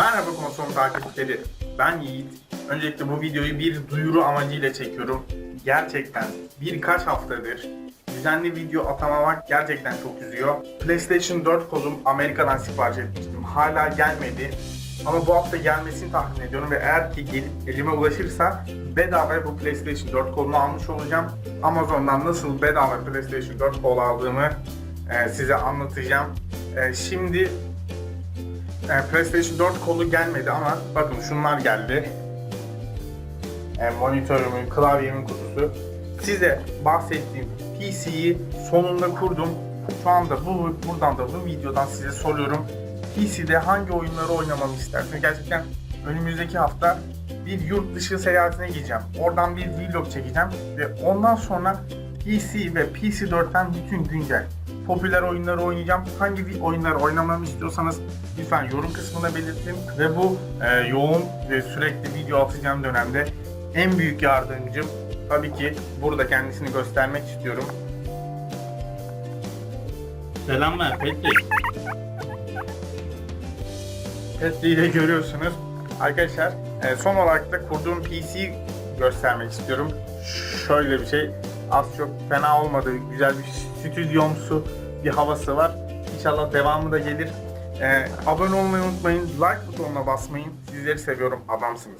Merhaba konsol takipçileri. Ben Yiğit. Öncelikle bu videoyu bir duyuru amacıyla çekiyorum. Gerçekten birkaç haftadır düzenli video atamamak gerçekten çok üzüyor. PlayStation 4 kolum Amerika'dan sipariş etmiştim. Hala gelmedi. Ama bu hafta gelmesini tahmin ediyorum ve eğer ki gelip elime ulaşırsa bedava bu PlayStation 4 kolunu almış olacağım. Amazon'dan nasıl bedava PlayStation 4 kol aldığımı size anlatacağım. Şimdi e, PlayStation 4 kolu gelmedi ama bakın şunlar geldi. E, monitörümün, klavyemin kutusu. Size bahsettiğim PC'yi sonunda kurdum. Şu anda bu buradan da bu videodan size soruyorum. PC'de hangi oyunları oynamamı istersiniz? Gerçekten önümüzdeki hafta bir yurt dışı seyahatine gideceğim. Oradan bir vlog çekeceğim ve ondan sonra PC ve PC4'ten bütün güncel popüler oyunları oynayacağım. Hangi oyunları oynamamı istiyorsanız lütfen yorum kısmına belirtin ve bu e, yoğun ve sürekli video atacağım dönemde en büyük yardımcım tabii ki burada kendisini göstermek istiyorum. Selamlar Petri. Petri ile görüyorsunuz. Arkadaşlar e, son olarak da kurduğum PC'yi göstermek istiyorum. Şöyle bir şey. Az çok fena olmadı. Güzel bir stüdyomsu bir havası var. İnşallah devamı da gelir. E, abone olmayı unutmayın. Like butonuna basmayın. Sizleri seviyorum. Adamsınız.